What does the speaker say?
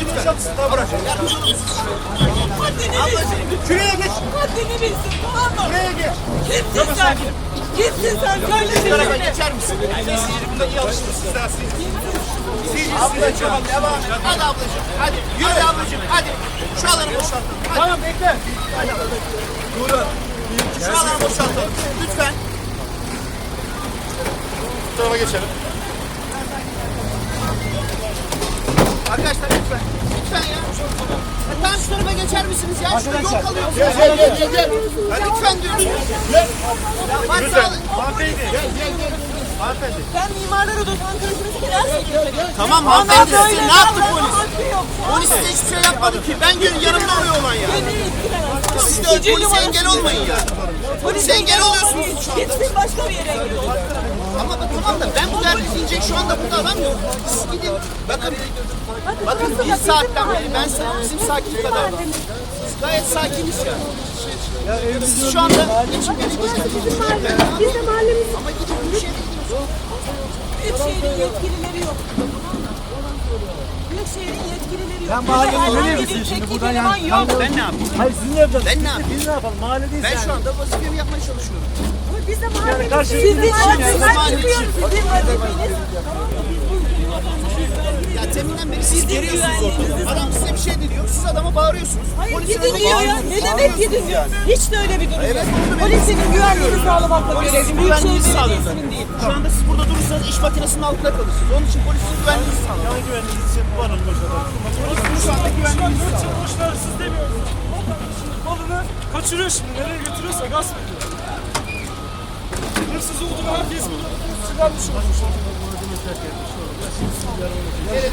Lütfen. Lütfen. Bırak. Şuraya geç. Haddini bilsin tamam mı? Şuraya geç. Kimsin sen? Kimsin sen? Söyle Bu tarafa şimdi. geçer misin? İzleyici bunda iyi alıştınız siz siz. Ablacığım devam. Hadi ablacığım. Hadi. Yürü ablacığım. Hadi. Şu alanı boşaltın. Hadi. Tamam bekle. Şu alanı boşaltın. Lütfen. Bu tarafa geçelim. Arkadaşlar lütfen. Lütfen ya. Ya tamam şu tarafa geçer misiniz ya? Şurada yol kalıyor. Gel gel gel gel. gel. Ya lütfen diyorum. Gel. Ya varsa alın. Hanımefendi. Gel gel gel. Hanımefendi. Sen mimarlar odası Ankara'sını gidersin. Tamam Ama hanımefendi size ne yaptı polis? Polis size hiçbir şey yapmadı ki. Ben gün yanımda oluyor olan ya. Siz de polise engel olmayın ya. Polise engel oluyorsunuz şu anda. Gitsin başka bir yere engel ol. Ama bak tamam da ben diyecek şu anda burada adam yok. Siz gidin. Bakın. Bakın bir saatten beri ben sana bizim sakin kadar. Biz gayet sakiniz ya. Siz şu anda geçin beni Biz de mahallemiz. Ama gidin bir şey Büyükşehir'in yetkilileri yok. Büyükşehir'in yetkilileri yok. Herhangi nereye bir misin şimdi? Buradan eleman yan- yok. Ben ne yapayım? Hayır siz ne yapacaksınız? Ben ne yapayım? Biz ne yapalım? Mahalledeyiz Ben yani. şu anda vazifemi yapmaya çalışıyorum. Biz de Yani karşı Sizin Bizim vazifeniz mahalle çıkıyoruz. Sizin vazifeniz. Ya teminden beri siz geliyorsunuz ortada. Adam size bir şey de diyor. Siz adama bağırıyorsunuz. Hayır Polisin gidin diyor ya. Ne demek gidin diyor. Hiç de öyle bir durum Evet, yok. onu da Polisin güvenliğini sağlamakla görevli. Sizin Büyükşehir. Belediyesi'nin değil. Şu anda siz burada durursanız iş makinesinin altında kalırsınız. Onun için polisin güvenliğinizi sağlıyor. Yan güvenliğiniz için bu Polisin şu anda güvenliğinizi sağlıyor. Boşver siz demiyorsunuz. Malını kaçırıyor şimdi. Nereye götürüyorsa gasp ediyor. Hırsız olduğunu herkes biliyor. Çıkarmış olmuş. Gelin